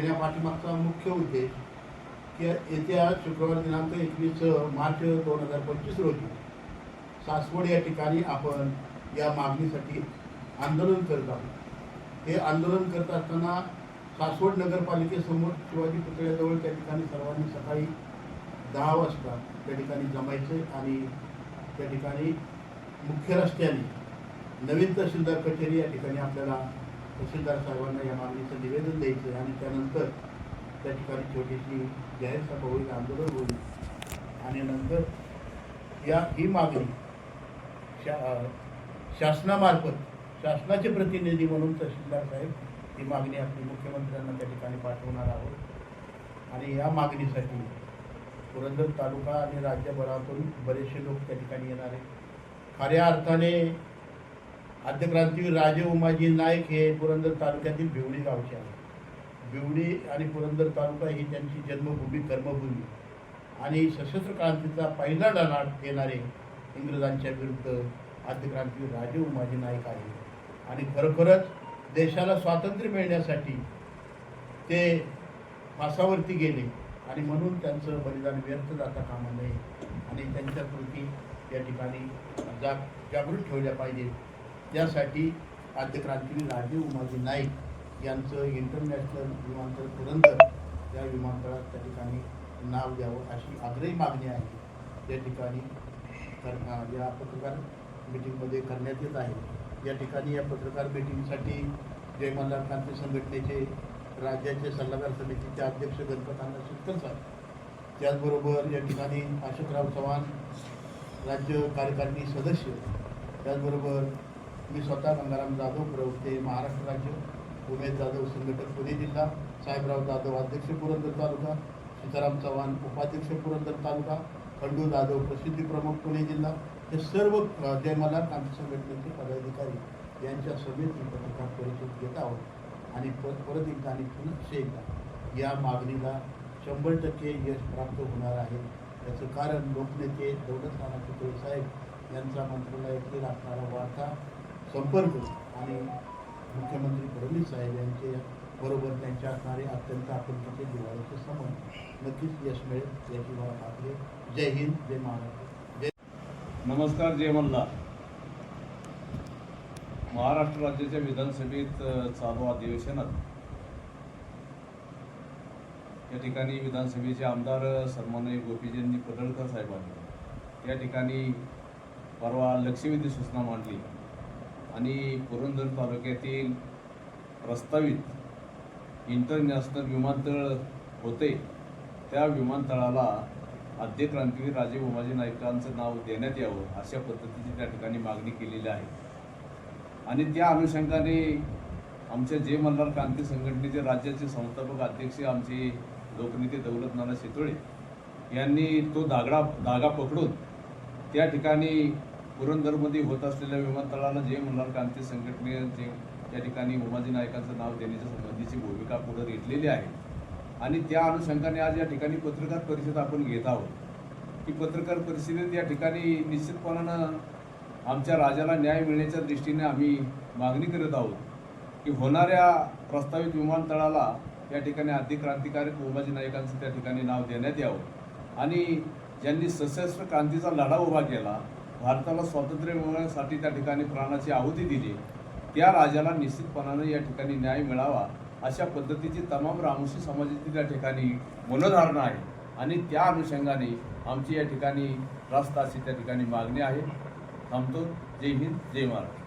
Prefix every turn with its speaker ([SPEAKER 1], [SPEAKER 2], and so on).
[SPEAKER 1] घेण्यापाठीमागचा मुख्य उद्देश की येत्या शुक्रवार दिनांक एकवीस मार्च दोन हजार पंचवीस रोजी सासवड या ठिकाणी आपण या मागणीसाठी आंदोलन करत आहोत. हे आंदोलन करत असताना सासवड नगरपालिकेसमोर शिवाजी पुतळ्याजवळ त्या ठिकाणी सर्वांनी सकाळी दहा वाजता त्या ठिकाणी जमायचं आणि त्या ठिकाणी मुख्य रस्त्याने नवीन तहसीलदार कचेरी या ठिकाणी आपल्याला तहसीलदार साहेबांना या मागणीचं निवेदन द्यायचं आणि त्यानंतर त्या ठिकाणी छोटीशी जाहीर सभा होईल आंदोलन होईल. आणि नंतर या ही मागणी शा शासनामार्फत शासनाचे प्रतिनिधी म्हणून तहसीलदार साहेब ही मागणी आपली मुख्यमंत्र्यांना त्या ठिकाणी पाठवणार आहोत. आणि या मागणीसाठी पुरंदर तालुका आणि राज्यभरातून बरेचसे लोक त्या ठिकाणी येणार आहेत. खऱ्या अर्थाने आद्यक्रांतीवीर राजे उमाजी नाईक हे पुरंदर तालुक्यातील भिवडी गावचे आहेत. भिवडी आणि पुरंदर तालुका ही त्यांची जन्मभूमी कर्मभूमी. आणि सशस्त्र क्रांतीचा पहिला लढा देणारे इंग्रजांच्या विरुद्ध आद्यक्रांतीवीर राजे उमाजी नाईक आहे आणि खरोखरच देशाला स्वातंत्र्य मिळण्यासाठी ते फासावरती गेले आणि म्हणून त्यांचं बलिदान व्यर्थ जाता कामा नये आणि त्यांच्या कृती या ठिकाणी जाग जागृत ठेवल्या पाहिजेत. त्यासाठी आद्यक्रांतीवीर राजीव उमाजी नाईक यांचं इंटरनॅशनल विमानतळ पुरंदर या विमानतळात त्या ठिकाणी नाव द्यावं अशी आग्रही मागणी आहे. त्या ठिकाणी कर या पत्रकार मिटिंगमध्ये करण्यात येत आहे. या ठिकाणी या पत्रकार मिटिंगसाठी जय मल्हार क्रांती संघटनेचे राज्याचे सल्लागार समितीचे अध्यक्ष गणपतांना शिरकर साहेब. त्याचबरोबर या ठिकाणी अशोकराव चव्हाण राज्य कार्यकारिणी सदस्य. त्याचबरोबर मी स्वतः गंगाराम जाधव प्रवक्ते महाराष्ट्र राज्य उमेश जाधव संघटक पुणे जिल्हा साहेबराव जाधव अध्यक्ष पुरंदर तालुका सीताराम चव्हाण उपाध्यक्ष पुरंदर तालुका खंडू जाधव प्रसिद्धी प्रमुख पुणे जिल्हा हे सर्व अ, जय क्रांती संघटनेचे पदाधिकारी यांच्या सभेत ही पत्रकार परिषद घेत आहोत. आणि परत परत एकदा आणि पुन्हा एकदा या मागणीला शंभर टक्के यश प्राप्त होणार आहे. याचं कारण लोकनेते दौलत राणा साहेब यांचा मंत्रालयातील असणारा वार्ता संपर्क आणि मुख्यमंत्री फडणवीस साहेब यांचे बरोबर त्यांच्या असणारे अत्यंत आपुलकीचे दिवाळीचे संबंध नक्कीच यश मिळेल याची मला खात्री जय हिंद जय महाराष्ट्र. जय
[SPEAKER 2] नमस्कार जय मल्ला महाराष्ट्र राज्याच्या विधानसभेत चालू अधिवेशनात या ठिकाणी विधानसभेचे आमदार अ, सन्माननीय गोपीचंदजी पडळकर साहेबांनी या ठिकाणी परवा लक्षवेधी सूचना मांडली. आणि पुरंदर तालुक्यातील प्रस्तावित इंटरनॅशनल विमानतळ होते त्या विमानतळाला आद्य क्रांतीवीर राजे उमाजी नाईकांचं नाव देण्यात यावं अशा पद्धतीची त्या ठिकाणी मागणी केलेली आहे. आणि त्या अनुषंगाने आमच्या जे मल्हार क्रांती संघटनेचे राज्याचे संस्थापक अध्यक्ष आमचे लोकनेते दौलत नाना शितोळे यांनी तो दागडा धागा पकडून त्या ठिकाणी पुरंदरमध्ये होत असलेल्या विमानतळाला जे मल्हार क्रांती संघटनेचे त्या ठिकाणी उमाजी नायकांचं नाव देण्याच्या संबंधीची भूमिका पुढे घेतलेली आहे. आणि त्या अनुषंगाने आज या ठिकाणी पत्रकार परिषद आपण घेत आहोत. की पत्रकार परिषदेत या ठिकाणी निश्चितपणानं आमच्या राजाला न्याय मिळण्याच्या दृष्टीने आम्ही मागणी करत आहोत. की होणाऱ्या प्रस्तावित विमानतळाला या ठिकाणी आद्य क्रांतिकारक उमाजी नायकांचं त्या ठिकाणी नाव देण्यात यावं. आणि ज्यांनी सशस्त्र क्रांतीचा लढा उभा केला भारताला स्वातंत्र्य मिळवण्यासाठी त्या ठिकाणी प्राणाची आहुती दिली. त्या राजाला निश्चितपणानं या ठिकाणी न्याय मिळावा अशा पद्धतीची तमाम रामोशी समाजाची त्या ठिकाणी मनोधारणा आहे. आणि त्या अनुषंगाने आमची या ठिकाणी रास्ता अशी त्या ठिकाणी मागणी आहे. थांबतो. जय हिंद. जय महाराष्ट्र.